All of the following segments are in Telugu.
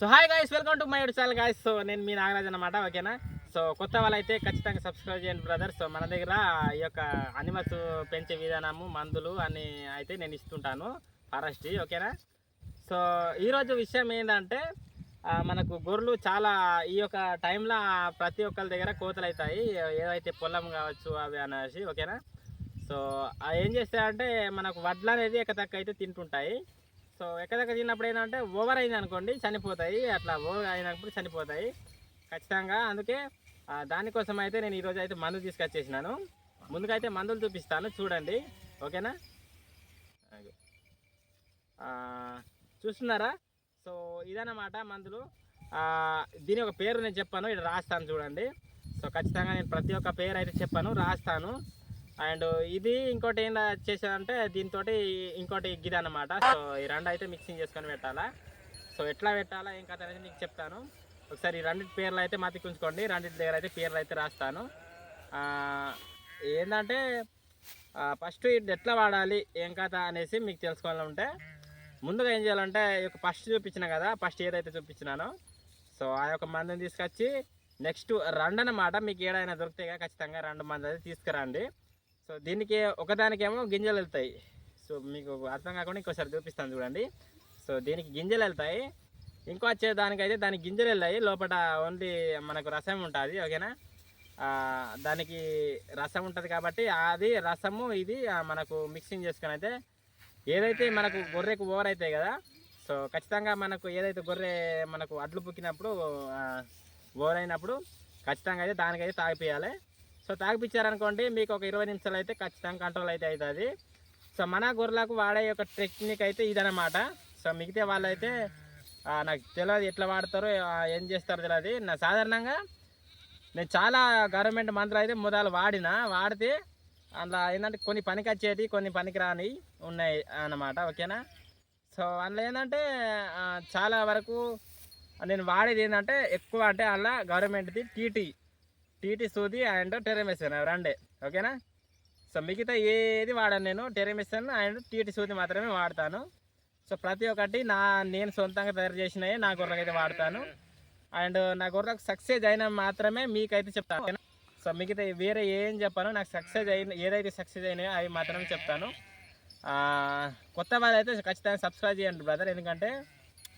So hi guys welcome to my YouTube channel guys so నేను మీ నాగరాజ్ అనమాట ఓకేనా? సో కొత్త వాళ్ళైతే ఖచ్చితంగా సబ్స్క్రైబ్ చేయండి బ్రదర్ సో మన దగ్గర ఈ యొక్క అనిమల్స్ పెంచే విధానము మందులు అని అయితే నేను ఇస్తుంటాను ఫారెస్ట్ ఓకేనా? సో ఈరోజు విషయం ఏంటంటే మనకు గొర్రెలు చాలా ఈ యొక్క టైంలో ప్రతి ఒక్కరి దగ్గర కోతలు అవుతాయి ఏదైతే పొలం కావచ్చు అవి అనేసి ఓకేనా? సో ఏం చేస్తాయంటే మనకు వడ్లు అనేది ఎక్కతక్క అయితే తింటుంటాయి. సో ఎక్కదక్క తిన్నప్పుడు ఏంటంటే ఓవర్ అయింది అనుకోండి చనిపోతాయి. అట్లా ఓవర్ అయినప్పుడు చనిపోతాయి. ఖచ్చితంగా అందుకే దానికోసం అయితే నేను ఈరోజు అయితే మందు తీసుకొచ్చేసినాను. ముందుగా అయితే మందులు చూపిస్తాను చూడండి. ఓకేనా? చూస్తున్నారా? సో ఇదన్నమాట మందులు. దీని ఒక పేరు నేను చెప్పాను ఇక్కడ రాస్తాను చూడండి. సో ఖచ్చితంగా నేను ప్రతి ఒక్క పేరు అయితే చెప్పాను రాస్తాను. అండ్ ఇది ఇంకోటి ఏం చేసేదంటే దీంతో ఇంకోటి గిది అనమాట సో ఈ రెండు అయితే మిక్సింగ్ చేసుకొని పెట్టాలా. సో ఎట్లా పెట్టాలా ఏం కథ అనేది మీకు చెప్తాను. ఒకసారి ఈ రెండింటి పేర్లు అయితే మతికి ఉంచుకోండి రెండింటి దగ్గర అయితే పేర్లు అయితే రాస్తాను. ఏంటంటే ఫస్ట్ ఇది ఎట్లా వాడాలి ఏం కథ అనేసి మీకు తెలుసుకోవాలంటే ముందుగా ఏం చేయాలంటే ఈ యొక్క ఫస్ట్ చూపించిన కదా ఫస్ట్ ఏదైతే చూపించినానో సో ఆ యొక్క మందుని తీసుకొచ్చి నెక్స్ట్ రెండు అన్నమాట మీకు ఏడైనా దొరికితే ఖచ్చితంగా రెండు మంది అయితే తీసుకురండి. సో దీనికి ఒకదానికేమో గింజలు వెళ్తాయి. సో మీకు అర్థం కాకుండా ఇంకోసారి చూపిస్తాను చూడండి. సో దీనికి గింజలు వెళ్తాయి. ఇంకో వచ్చే దానికైతే దానికి గింజలు వెళ్ళాయి లోపల ఓన్లీ మనకు రసం ఉంటుంది ఓకేనా? దానికి రసం ఉంటుంది కాబట్టి అది రసము ఇది మనకు మిక్సింగ్ చేసుకుని అయితే ఏదైతే మనకు గొర్రెకు ఓవర్ అవుతాయి కదా సో ఖచ్చితంగా మనకు ఏదైతే గొర్రె మనకు అడ్లు పుక్కినప్పుడు ఓవర్ అయినప్పుడు ఖచ్చితంగా అయితే దానికైతే తాగిపోయాలి సో తాగిపించారనుకోండి మీకు ఒక ఇరవై నిమిషాలు అయితే ఖచ్చితంగా కంట్రోల్ అయితే అవుతుంది సో మన గొర్రెలకు వాడే యొక్క టెక్నిక్ అయితే ఇదనమాట సో మిగతా వాళ్ళైతే నాకు తెలియదు ఎట్లా వాడతారో ఏం చేస్తారో తెలియదు నా సాధారణంగా నేను చాలా గవర్నమెంట్ మంత్రులు అయితే మొదలు వాడిన వాడితే అందులో ఏంటంటే కొన్ని పనికి వచ్చేది కొన్ని పనికి రాని ఉన్నాయి అన్నమాట. ఓకేనా? సో అందులో ఏంటంటే చాలా వరకు నేను వాడేది ఏంటంటే ఎక్కువ అంటే అలా గవర్నమెంట్ది టీటీ టీటీ సూది అండ్ టెరమిసన్ రెండే ఓకేనా సో మిగతా ఏది వాడాను నేను టెరమిసన్ అండ్ టీటీ సూది మాత్రమే వాడతాను సో ప్రతి ఒక్కటి నా నేను సొంతంగా తయారు చేసినవి నా గుర్రకైతే అయితే వాడతాను అండ్ నా గుర్రకు సక్సెస్ అయిన మాత్రమే మీకైతే చెప్తాను ఓకేనా? సో మిగతా వేరే ఏం చెప్పాను నాకు సక్సెస్ అయిన ఏదైతే సక్సెస్ అయినాయో అవి మాత్రమే చెప్తాను కొత్త వాళ్ళు అయితే ఖచ్చితంగా సబ్స్క్రైబ్ చేయండి బ్రదర్ ఎందుకంటే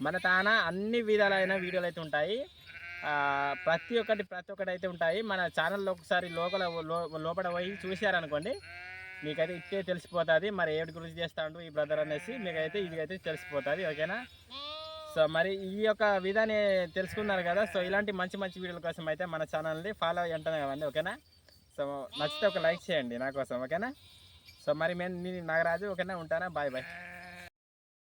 మన తాన అన్ని విధాలైన వీడియోలు అయితే ఉంటాయి. ప్రతి ఒక్కటి ప్రతి ఒక్కటి అయితే ఉంటాయి. మన ఛానల్లో ఒకసారి లోపల లో- లోపల పోయి చూశారనుకోండి మీకైతే ఇట్టే తెలిసిపోతుంది. మరి ఏడు గురించి చేస్తాడు ఈ బ్రదర్ అనేసి మీకైతే ఇది అయితే తెలిసిపోతుంది. ఓకేనా? సో మరి ఈ యొక్క విధాన్ని తెలుసుకున్నారు కదా. సో ఇలాంటి మంచి మంచి వీడియోల కోసం అయితే మన ఛానల్ని ఫాలో అయ్యి ఉంటుంది కదండి. ఓకేనా? సో నచ్చితే ఒక లైక్ చేయండి నా కోసం. ఓకేనా? సో మరి మేము నేను నాగరాజు ఓకేనా? ఉంటానా? Bye bye